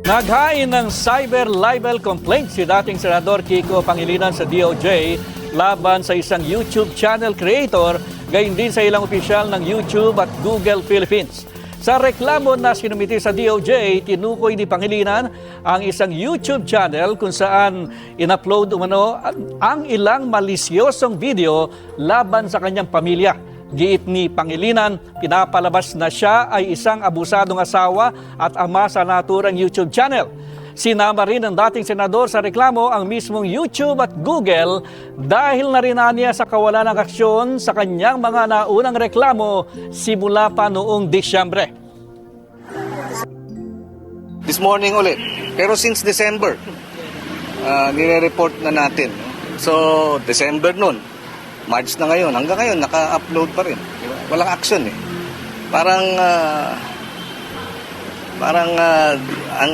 Naghain ng cyber libel complaint si dating Senador Kiko Pangilinan sa DOJ laban sa isang YouTube channel creator, gayon din sa ilang opisyal ng YouTube at Google Philippines. Sa reklamo na sinumiti sa DOJ, tinukoy ni Pangilinan ang isang YouTube channel kung saan in-upload umano ang ilang malisyosong video laban sa kanyang pamilya. Giit ni Pangilinan, pinapalabas na siya ay isang abusadong asawa at ama sa naturang YouTube channel. Sinama rin ng dating senador sa reklamo ang mismong YouTube at Google dahil na rin niya sa kawalan ng aksyon sa kanyang mga naunang reklamo simula pa noong Disyembre. This morning ulit. Pero since December, uh, nire-report na natin. So, December nun. March na ngayon. Hanggang ngayon, naka-upload pa rin. Di ba? Walang action eh. Parang, ah, parang, ah, ang,